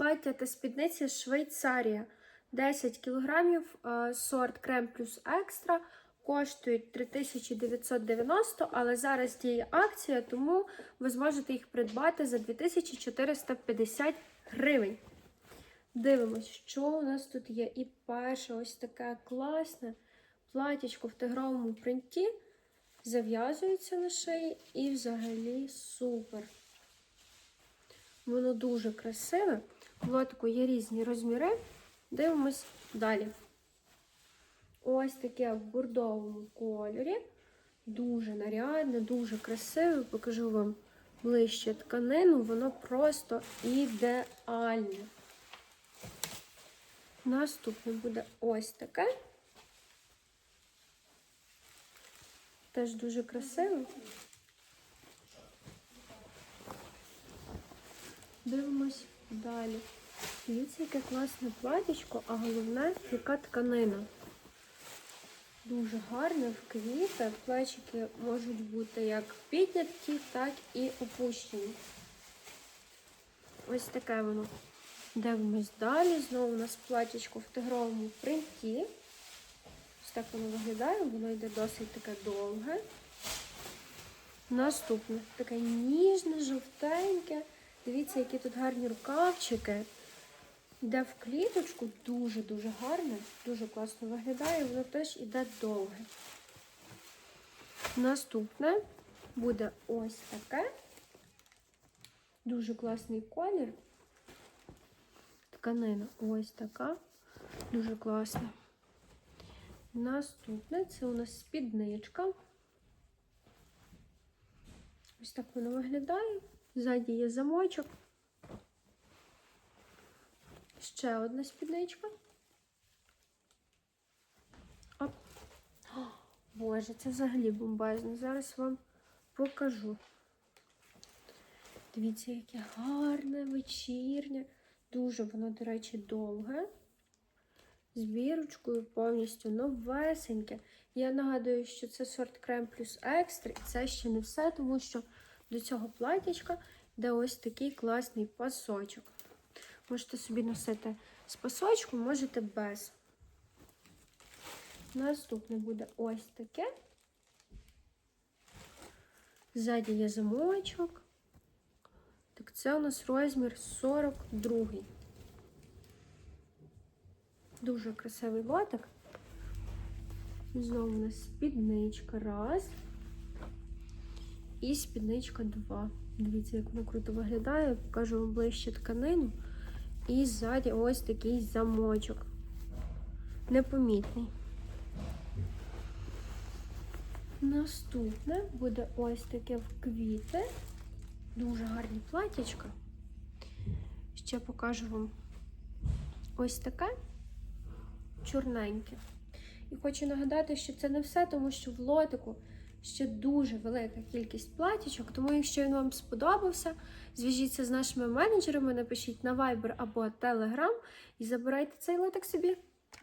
Плаття та спідниці Швейцарія. 10 кг, сорт крем плюс екстра. Коштують 3990, але зараз діє акція, тому ви зможете їх придбати за 2450 гривень. Дивимось, що у нас тут є. І перше ось таке класне платічко в тигровому принті. Зав'язується на шиї і взагалі супер. Воно дуже красиве. Лотику є різні розміри. Дивимось далі. Ось таке в бордовому кольорі. Дуже нарядне, дуже красиве. Покажу вам ближче тканину. Воно просто ідеальне. Наступне буде ось таке. Теж дуже красиве. Дивимось далі. Дивіться, яке класне платічко, а головне, яка тканина. Дуже гарне в квіти. Плечики можуть бути як підняті, так і опущені. Ось таке воно. Дивимось далі. Знову у нас платічко в тигровому принті. Ось так воно виглядає, воно йде досить таке довге. Наступне таке ніжне, жовтеньке. Дивіться, які тут гарні рукавчики. Йде в кліточку, дуже-дуже гарне, дуже класно виглядає, воно теж йде довге. Наступне буде ось таке. Дуже класний колір. Тканина ось така. Дуже класна. Наступне це у нас спідничка. Ось так воно виглядає. Ззаді є замочок. Ще одна спідничка. Оп. О, Боже, це взагалі бомбезно. Зараз вам покажу. Дивіться, яке гарне, вечірнє. Дуже воно, до речі, довге. З бірочкою повністю новесеньке. Я нагадую, що це сорт крем плюс екстра. І це ще не все, тому що до цього платічка йде ось такий класний пасочок. Можете собі носити з пасочком, можете без. Наступне буде ось таке. Ззаді є замочок. Так, це у нас розмір 42. Дуже красивий лотик. Знову у нас спідничка раз. І спідничка два. Дивіться, як воно круто виглядає. Покажу вам ближче тканину. І ззаді ось такий замочок. Непомітний. Наступне буде ось таке в квіти. Дуже гарні платячка. Ще покажу вам ось таке чорненьке. І хочу нагадати, що це не все, тому що в лотику ще дуже велика кількість платічок. Тому, якщо він вам сподобався, зв'яжіться з нашими менеджерами, напишіть на Viber або Telegram і забирайте цей литок собі.